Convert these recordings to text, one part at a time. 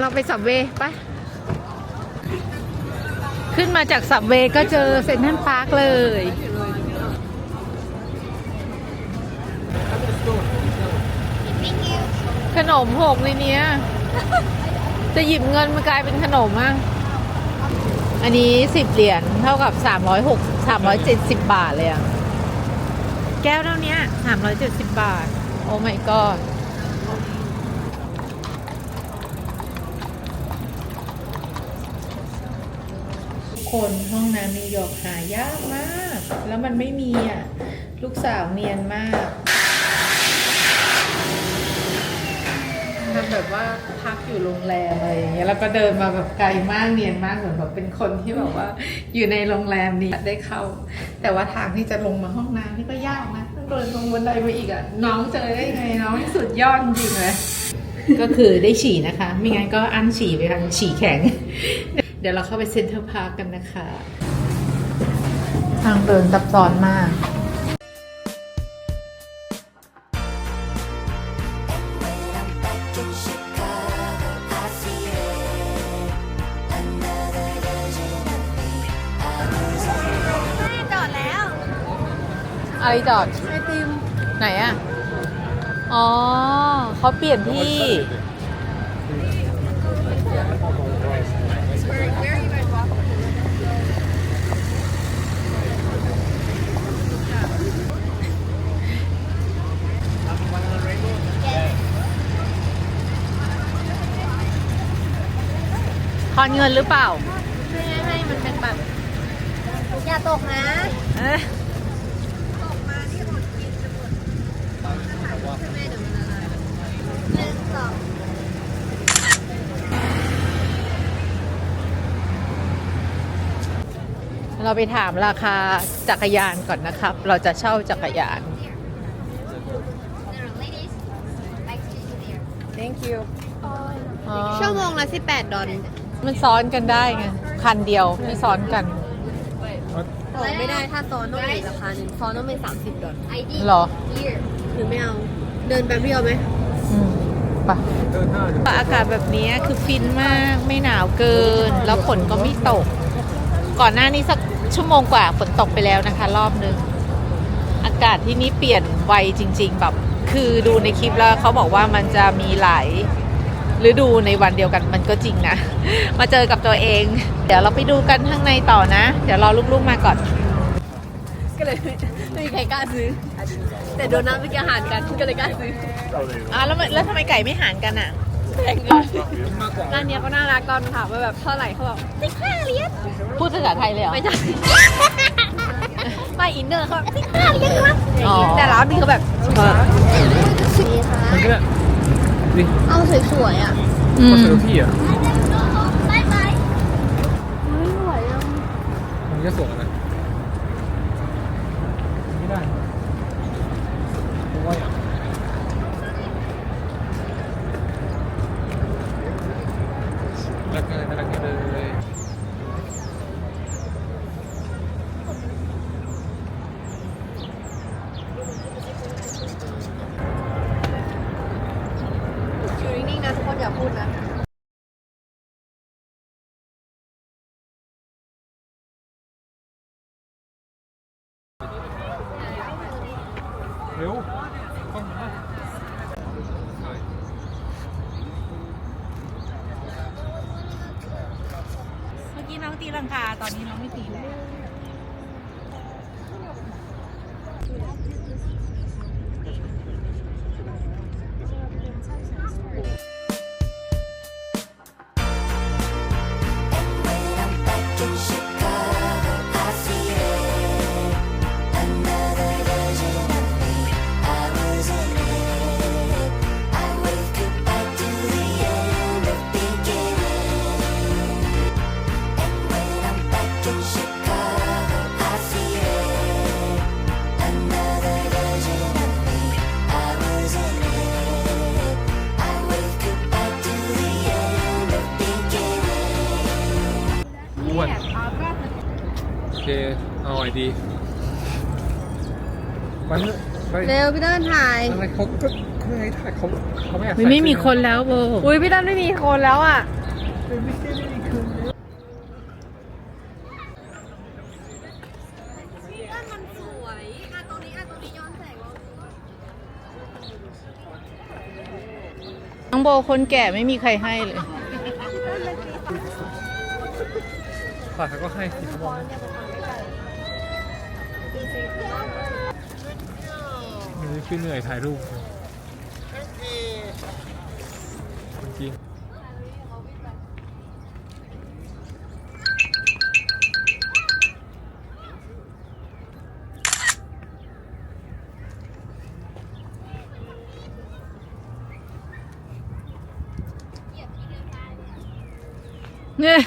เราไปสับเวย์ไป ขึ้นมาจากสับเวย์ก็เจอเซ็นทรัลพาร์คเลย ขนมหกในเนี้ย จะหยิบเงินมากลายเป็นขนมอะอันนี้สิบเหรียญเท่ากับสามร้อยหกสามร้อยเจ็ดสิบบาทเลยอะ แก้วเท่าเนี้สามร้อยเจ็ดสิบบาท โอ้ my god คนห้องน้ำนิวยอร์กหายากมาก แล้วมันไม่มีอะ ลูกสาวเนียนมากทำแบบว่าพักอยู่โรงแรมอะไรอย่างเงี้ยแล้วก็เดินมาแบบไกลมากเนียนมากเหมือนแบบเป็นคนที่แบบว่า อยู่ในโรงแรมนี้ได้เข้า แต่ว่าทางที่จะลงมาห้องน้ำนี่ก็ยากนะต้องเดินลงบันไดมาอีกอะน้องเจอได้ไงน้องสุดยอดจริงเลยก็คือได้ฉี่นะคะ ไม่งั้นก็อั้นฉี่ไปทางฉี่แข็ง เดี๋ยวเราเข้าไปเซ็นทรัลพาร์คกันนะคะ ทางเดินซับซ้อนมาก จอดแล้ว อะไรจอดไอติมไหนอะอ๋อเขาเปลี่ยนที่ท อนเงินหรือเปล่าไม่ให้ให้มันเป็นแบบอย่าตกนะเอ๊ะตกมาที่อดกินจะหมดถ่ายรูปให้แม่เดี๋ยวมันละลายหนึ่งสองเราไปถามราคาจักรยานก่อนนะครับ เราจะเช่าจักรยาน thank you อ๋อชั่วโมงละ18ดอล มันซ้อนกันได้ไงคันเดียวที่ซ้อนกันโอ้ไม่ได้ถ้าซ้อนต้องอีกราคาหนึ่งซ้อนต้องเป็น30ดอลเหรอหรือไม่เอา เดินแป๊บเดียวไหมอืมไปะอากาศแบบนี้คือฟินมากไม่หนาวเกิน แล้วฝนก็ไม่ตก ก่อนหน้านี้สักชั่วโมงกว่าฝนตกไปแล้วนะคะ รอบนึง อากาศที่นี่เปลี่ยนไวจริง ๆ แบบ คือดูในคลิปแล้วเขาบอกว่ามันจะมีหลาย ฤดูในวันเดียวกันมันก็จริงนะ มาเจอกับตัวเอง เดี๋ยวเราไปดูกันข้างในต่อนะ เดี๋ยวรอลูกๆมาก่อน ก็เลยไม่มีใครกล้าซื้อ แต่โดนัทไม่กล้าหารกันก็เลยกล้าซื้ออะแล้วมันแล้วทำไมไก่ไม่หารกันอะแพงเกินร้านเนี้ยเขาน่ารักตอนถามว่าแบบเท่าไหร่เขาบอกสิบห้าเหรียญพูดภาษาไทยเลยเหรอไม่ใช่ไม่อินเนอร์เขาแบบสิบห้าเหรียญมั้งอ๋อแต่ร้านนี้เขาแบบนี่ค่ะมันก็ นี่เอาสวยๆอะอืมามเซลฟี่อะบายบายไม่ไหวอะมันก็สวยนะไม่ได้เพราะว่าอย่างรักเลยน่ารักเลย อยู่นิ่งๆนะทุกคนอย่าพูดนะ เร็วต้องมาเมื่อกี้น้องตีลังกา ตอนนี้น้องไม่ตีแล้ว เคเอาไอดีไปเถอะไปเร็วพี่เติ้ลถ่ายอะไรเขาก็เขาไม่ให้ถ่ายเขาเขาไม่อยากไม่มีคนแล้วโบอุ้ยพี่ตั้นไม่มีคนแล้วอะพี่ตั้นมันสวยอะตรงนี้อะตรงนี้ย้อนแสงเราน้องโบคนแก่ไม่มีใครให้เลยฝ่ายเขาก็ให้สิเขาบอก นี่คือเหนื่อยถ่ายรูปจริงเนี่ย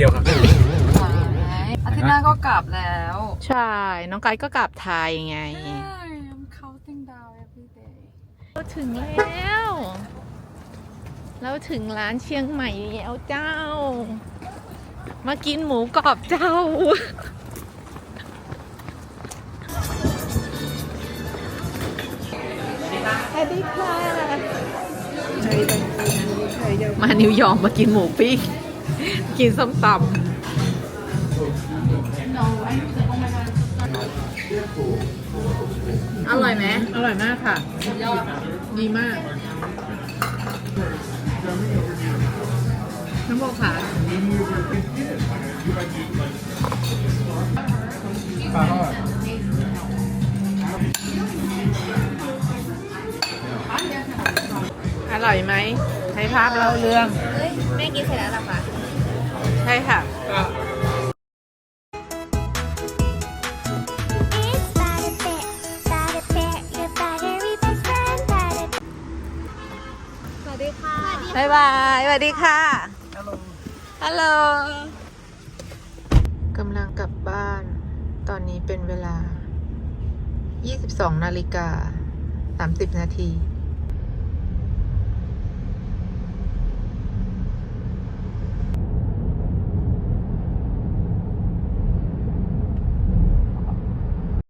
เดียวครับ อาทิตย์หน้าก็กลับแล้วใช่ น้องไกด์ก็กลับไทยไง I'm counting down every day เราถึงแล้ว เราถึงร้านเชียงใหม่แล้วเจ้า มากินหมูกรอบเจ้า สวัสดีค่ะ มานิวยอร์กมากินหมูปิ้ง กินส้มตำอร่อยไหมอร่อยมากค่ะ ดีมากน้ำโบค่ะปลาทอดอร่อยไหมให้ภาพเล่าเรื่อง เฮ้ย แม่กินเสร็จแล้วหรอคะใช่ค่ะ It's Bada Bear, Bada Bear, your battery best friend, Bada สวัสดีค่ะบายบายสวัสดีค่ะ ฮัลโหล กำลังกลับบ้าน ตอนนี้เป็นเวลา 22 นาฬิกา 30 นาที